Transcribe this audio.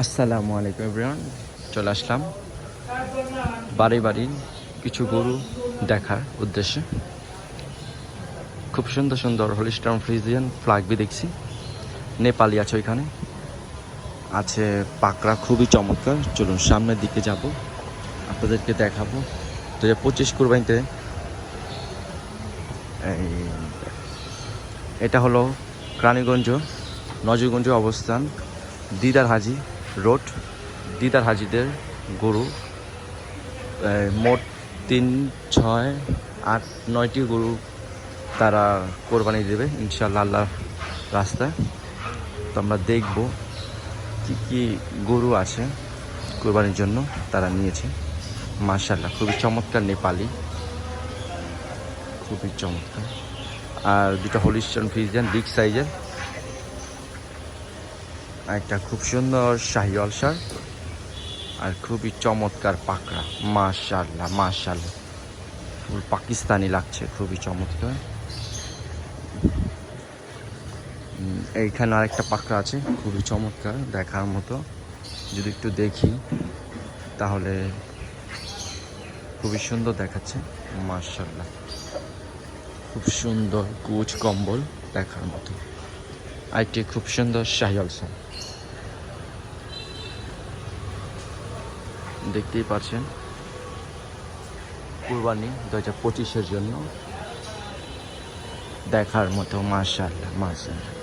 আসসালামু আলাইকুম এভরিওয়ান চলে আসলাম। বাড়ি বাড়ি কিছু গরু দেখার উদ্দেশ্যে। খুব সুন্দর সুন্দর হলিস্টার্ন ফ্রিজিয়ান ফ্লাগবি দেখছি। নেপালি আছে ওইখানে। আছে পাকড়া, খুবই চমৎকার। চলুন সামনের দিকে যাব। আপনাদেরকে দেখাবো। দু হাজার পঁচিশ কুরবানিতে এই এটা হলো রানীগঞ্জ, নজরগঞ্জ অবস্থান। দিদার হাজি। রোড, দিদার হাজিদের গরু মোট তিন, ছয়, আট, নয়টি গরু তারা কোরবানি দেবে ইনশাল্লাহ আল্লাহ রাস্তায়। তো আমরা দেখব কী কী গরু আছে কোরবানির জন্য তারা নিয়েছে। মার্শাল্লাহ খুবই চমৎকার নেপালি। খুবই চমৎকার। আর দুটো হলিস্টন ফ্রিজিয়ান, বিগ সাইজের। একটা খুব সুন্দর শাহি অলসার আর খুবই চমৎকার পাকড়া। মাশাল্লাহ মাশাল্লাহ ফুল পাকিস্তানি লাগছে, খুবই চমৎকার। এইখানে আরেকটা পাকড়া আছে, খুবই চমৎকার, দেখার মতো। যদি একটু দেখি, তাহলে খুবই সুন্দর দেখাচ্ছে মাশাল্লাহ খুব সুন্দর কুচ কম্বল দেখার মতো। আরেকটি খুব সুন্দর শাহি অলসা দেখতেই পাচ্ছেন কুরবানি দু হাজার পঁচিশের জন্য দেখার মতো মার্শাল্লাহ মার্শাল্লাহ